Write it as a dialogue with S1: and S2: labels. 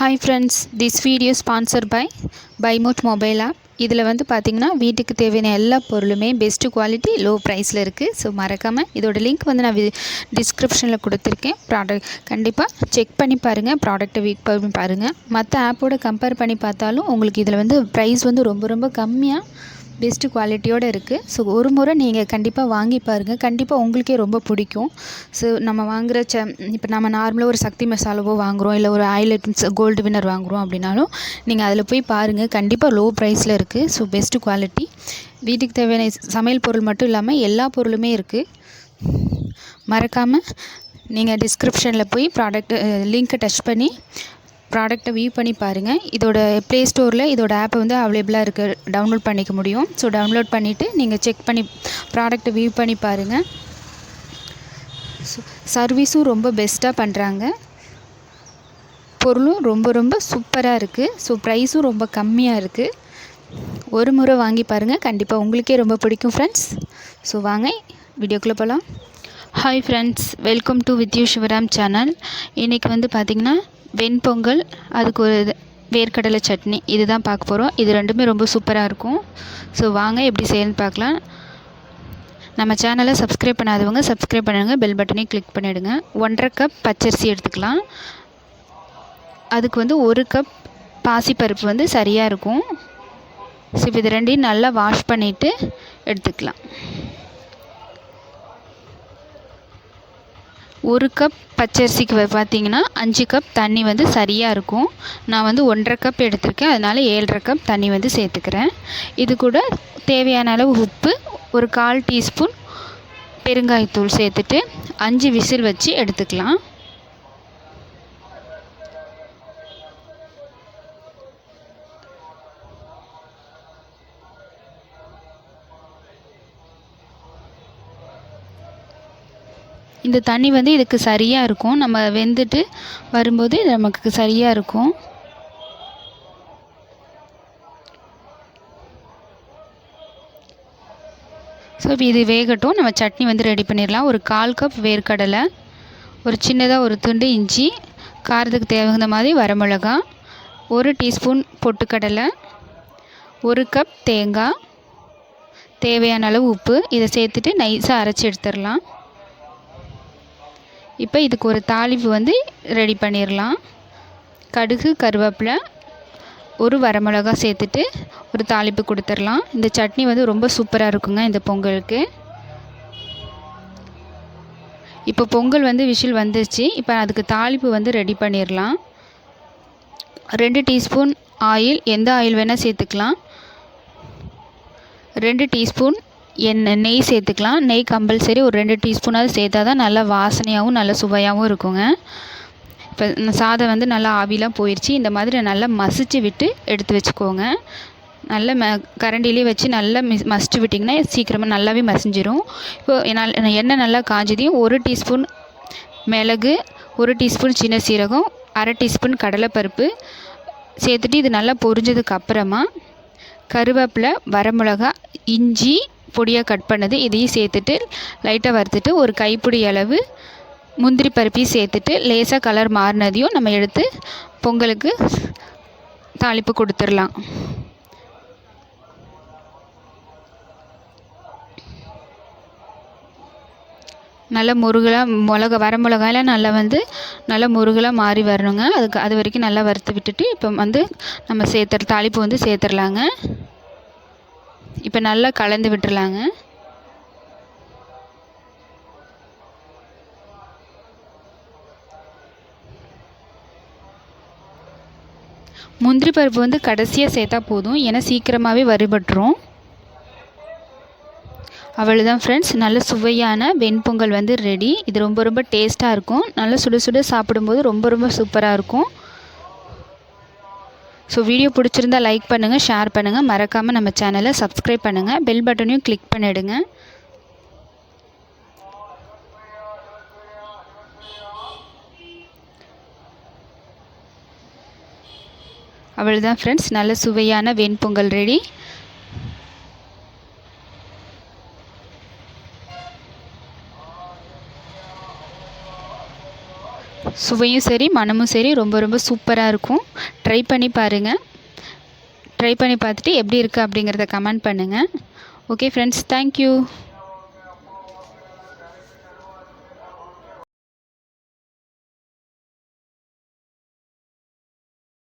S1: Hi friends this video sponsor by பைமோட் mobile app இதில் வந்து பார்த்திங்கன்னா வீட்டுக்கு தேவையான எல்லா பொருளுமே பெஸ்ட்டு குவாலிட்டி லோ ப்ரைஸில் இருக்குது ஸோ மறக்காமல் இதோட லிங்க் வந்து நான் டிஸ்கிரிப்ஷனில் கொடுத்துருக்கேன். ப்ராடக்ட் கண்டிப்பாக செக் பண்ணி பாருங்கள் ப்ராடக்ட்டை வீட் பண்ணி பாருங்கள் மற்ற ஆப்போட கம்பேர் பண்ணி பார்த்தாலும் உங்களுக்கு இதில் வந்து ப்ரைஸ் வந்து ரொம்ப ரொம்ப கம்மியாக பெஸ்ட்டு குவாலிட்டியோடு இருக்குது ஸோ ஒரு முறை நீங்கள் கண்டிப்பாக வாங்கி பாருங்கள் கண்டிப்பாக உங்களுக்கே ரொம்ப பிடிக்கும். ஸோ நம்ம வாங்குகிற ச இப்போ நம்ம நார்மலாக ஒரு சக்தி மசாலாவோ வாங்குகிறோம் இல்லை ஒரு ஆயில் ஐட்டம்ஸ் கோல்டு வின்னர் வாங்குகிறோம் அப்படின்னாலும் நீங்கள் அதில் போய் பாருங்கள் கண்டிப்பாக லோ ப்ரைஸில் இருக்குது ஸோ பெஸ்ட்டு குவாலிட்டி வீட்டுக்கு தேவையான சமையல் பொருள் மட்டும் இல்லாமல் எல்லா பொருளுமே இருக்குது மறக்காமல் நீங்கள் டிஸ்கிரிப்ஷனில் போய் ப்ராடக்ட் லிங்க்கை டச் பண்ணி ப்ராடக்ட்டை வியூ பண்ணி பாருங்கள் இதோட ப்ளே ஸ்டோரில் இதோட ஆப்பை வந்து அவைலபிளாக இருக்குது டவுன்லோட் பண்ணிக்க முடியும். ஸோ டவுன்லோட் பண்ணிவிட்டு நீங்கள் செக் பண்ணி ப்ராடக்ட்டை வியூ பண்ணி பாருங்கள் ஸோ சர்வீஸும் ரொம்ப பெஸ்ட்டாக பண்ணுறாங்க பொருளும் ரொம்ப ரொம்ப சூப்பராக இருக்குது ஸோ ப்ரைஸும் ரொம்ப கம்மியாக இருக்குது ஒரு முறை வாங்கி பாருங்கள் கண்டிப்பாக உங்களுக்கே ரொம்ப பிடிக்கும் ஃப்ரெண்ட்ஸ் ஸோ வாங்க வீடியோக்குள்ளே போகலாம் ஹாய் ஃப்ரெண்ட்ஸ் வெல்கம் டு வித்யூ சிவராம் சேனல் இன்றைக்கி வந்து பார்த்திங்கன்னா வெண்பொங்கல் அதுக்கு ஒரு வேர்க்கடலை சட்னி இது தான் பார்க்க போகிறோம் இது ரெண்டுமே ரொம்ப சூப்பராக இருக்கும். ஸோ வாங்க எப்படி செய்யணும்னு பார்க்கலாம். நம்ம சேனலை சப்ஸ்கிரைப் பண்ணாதவங்க சப்ஸ்கிரைப் பண்ணுங்க. பெல் பட்டனையும் கிளிக் பண்ணிவிடுங்க ஒன்றரை கப் பச்சரிசி எடுத்துக்கலாம். அதுக்கு வந்து ஒரு கப் பாசிப்பருப்பு வந்து சரியாக இருக்கும். ஸோ இது ரெண்டையும் நல்லா வாஷ் பண்ணிவிட்டு எடுத்துக்கலாம். ஒரு கப் பச்சரிசிக்கு பார்த்தீங்கன்னா அஞ்சு கப் தண்ணி வந்து சரியாக இருக்கும். நான் வந்து ஒன்றரை கப் எடுத்திருக்கேன். அதனால் ஏழரை கப் தண்ணி வந்து சேர்த்துக்கிறேன். இது கூட தேவையான அளவு உப்பு ஒரு கால் டீஸ்பூன் பெருங்காயத்தூள் சேர்த்துட்டு அஞ்சு விசில் வச்சு எடுத்துக்கலாம். இந்த தண்ணி வந்து இதுக்கு சரியாக இருக்கும். நம்ம வெந்துட்டு வரும்போது நமக்கு சரியாக இருக்கும். ஸோ இப்போ இது வேகட்டும். நம்ம சட்னி வந்து ரெடி பண்ணிடலாம். ஒரு கால் கப் வேர்க்கடலை ஒரு சின்னதாக ஒரு துண்டு இஞ்சி காரத்துக்கு தேவையான மாதிரி வரமிளகா ஒரு டீஸ்பூன் பொட்டுக்கடலை ஒரு கப் தேங்காய் தேவையான அளவு உப்பு. இதை சேர்த்துட்டு நைஸாக அரைச்சி எடுத்துடலாம். இப்போ இதுக்கு ஒரு தாளிப்பு வந்து ரெடி பண்ணிடலாம் கடுகு கருவேப்பிலை ஒரு வரமிளகா சேர்த்துட்டு ஒரு தாளிப்பு கொடுத்துடலாம் இந்த சட்னி வந்து ரொம்ப சூப்பராக இருக்குங்க இந்த பொங்கலுக்கு. இப்போ பொங்கல் வந்து விஷில் வந்துருச்சு. இப்போ அதுக்கு தாளிப்பு வந்து ரெடி பண்ணிடலாம் ரெண்டு டீஸ்பூன் ஆயில் எந்த ஆயில் வேணால் சேர்த்துக்கலாம். ரெண்டு டீஸ்பூன் என் நெய் சேர்த்துக்கலாம். நெய் கம்பல்சரி ஒரு ரெண்டு டீஸ்பூனாவது சேர்த்தா தான் நல்லா வாசனையாகவும் நல்ல சுவையாகவும் இருக்குங்க. இப்போ சாதம் வந்து நல்லா ஆவிலாம் போயிடுச்சு இந்த மாதிரி நல்லா மசிச்சு விட்டு எடுத்து வச்சுக்கோங்க. நல்ல ம கரண்டிலே வச்சு நல்லா மிஸ் மசிச்சு விட்டிங்கன்னா சீக்கிரமாக நல்லாவே மசிஞ்சிரும். இப்போ எண்ணெய் நல்லா காஞ்சதையும் ஒரு டீஸ்பூன் மிளகு ஒரு டீஸ்பூன் சின்ன சீரகம் அரை டீஸ்பூன் கடலைப்பருப்பு சேர்த்துட்டு இது நல்லா பொரிஞ்சதுக்கு அப்புறமா கருவேப்பிலை வரமிளகா இஞ்சி பொடியாக கட் பண்ணது இதையும் சேர்த்துட்டு லைட்டாக வறுத்துட்டு ஒரு கைப்பிடி அளவு முந்திரி பருப்பையும் சேர்த்துட்டு லேசாக கலர் மாறினதையும் நம்ம எடுத்து பொங்கலுக்கு தாளிப்பு கொடுத்துடலாம். நல்லா முருகலாக மிளகா வர மிளகாயெல்லாம் நல்லா வந்து நல்லா முருகலாக மாறி வரணுங்க. அதுக்கு அது வரைக்கும் நல்லா வறுத்து விட்டுட்டு இப்போ வந்து நம்ம சேர்த்துற தாளிப்பு வந்து சேர்த்துடலாங்க. இப்போ நல்லா கலந்து விட்டுறலாங்க. முந்திரி பருப்பு வந்து கடைசியாக சேர்த்தா போதும். ஏன்னா சீக்கிரமாகவே வறுபட்டுரும். அவ்வளோதான் ஃப்ரெண்ட்ஸ் நல்ல சுவையான வெண்பொங்கல் வந்து ரெடி இது ரொம்ப ரொம்ப டேஸ்ட்டாக இருக்கும். நல்லா சுட சுட சாப்பிடும்போது ரொம்ப ரொம்ப சூப்பராக இருக்கும். ஸோ வீடியோ பிடிச்சிருந்தா லைக் பண்ணுங்கள் ஷேர் பண்ணுங்கள் மறக்காமல் நம்ம சேனலை சப்ஸ்கிரைப் பண்ணுங்கள் பெல் பட்டனையும் கிளிக் பண்ணிவிடுங்க அவ்வளோதான் ஃப்ரெண்ட்ஸ் நல்ல சுவையான வெண்பொங்கல் ரெடி சுவையும் சரி மனமும் சரி ரொம்ப ரொம்ப சூப்பராக இருக்கும். ட்ரை பண்ணி பாருங்கள் ட்ரை பண்ணி பார்த்துட்டு எப்படி இருக்குது அப்படிங்கிறத கமெண்ட் பண்ணுங்கள் ஓகே ஃப்ரெண்ட்ஸ் தேங்க்யூ